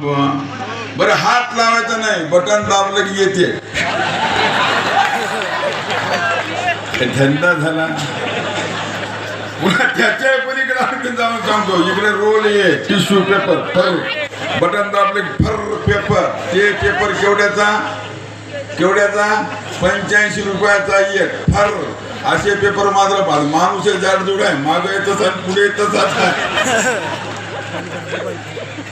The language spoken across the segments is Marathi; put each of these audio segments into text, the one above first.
बरं हात लावायचा नाही बटन दाबलं की येते. धंदा झाला. पुन्हा त्याच्या पलीकडे आणखी जाऊन सांगतो इकडे रोल ये टिश्यू पेपर फर. बटन दाबले फर पेपर. ते पेपर केवढ्याचा? केवढ्याचा? पंच्याऐंशी रुपयाचा एक फर. असे पेपर मात्र माणूस जाडजूड आहे. माग येतच आणि पुढे येतच आहे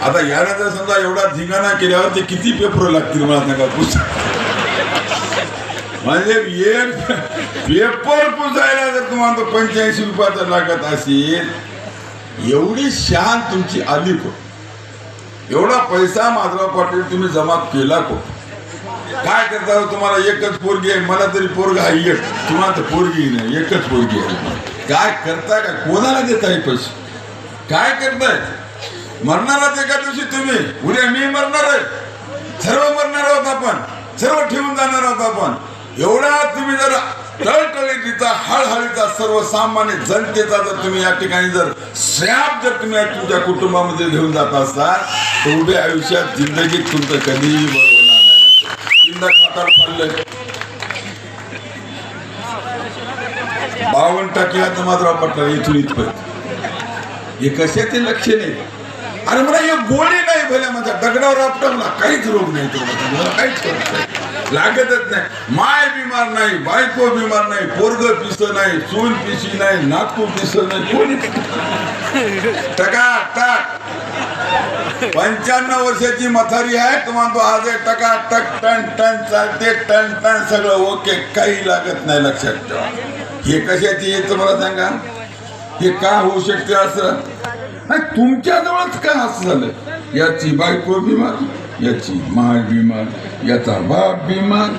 आता याला जर समजा एवढा धिंगाणा केल्यावर ते किती पेपर लागतील मला सांगा पुस्तक? म्हणजे एक पेपर पुसायला जर तुम्हाला तो पंच्याऐंशी रुपयाचा लागत असेल एवढी शान तुमची आली को एवढा पैसा माधव पाटील तुम्ही जमा केला को काय करता हो तुम्हाला? एकच पोरगी आहे मला तरी पोरगा आहे एक. तुम्हाला तर पोरगी नाही एकच पोरगी आहे. काय करता का? कोणाला देताय पैसे? काय करताय? मरणारच एका दिवशी तुम्ही उद्या मी मरणार आहे. सर्व मरणार आहोत आपण सर्व ठेवून जाणार आहोत आपण. एवढा तुम्ही जर टळटळीचा हळहळीचा सर्वसामान्य जनतेचा जर तुम्ही या ठिकाणी जर श्रॅप जर तुम्ही तुमच्या कुटुंबामध्ये घेऊन जात असाल तर उभ्या आयुष्यात जिंदगीत तुमचं कधीही बरोबर होणार जिंदा बावन्न टक्के आता मात्र पटलं इथून इथपर्यंत. हे कशाचे लक्ष नाही अरे मला हे गोळी नाही भल्या माझ्या दगडावर आपटवला. काहीच रोग नाही तो मला काहीच लागतच नाही. माय बिमार नाही बायको बिमार नाही पोरग पिस नाही चूल पिशी नाही नातू पिस नाही कोणी टका टाक. पंच्याण्णव वर्षाची मथारी आहे. तुम्हाला तो आज आहे टका टक टन टन चालते टन टन सगळं ओके. काही लागत नाही लक्षात ठेवा. हे कशाची येत मला सांगा. हे का होऊ शकते असं? नाही तुमच्या जवळच का असं झालं याची बायको बिमार याची माय बिमार याचा बाप बिमार.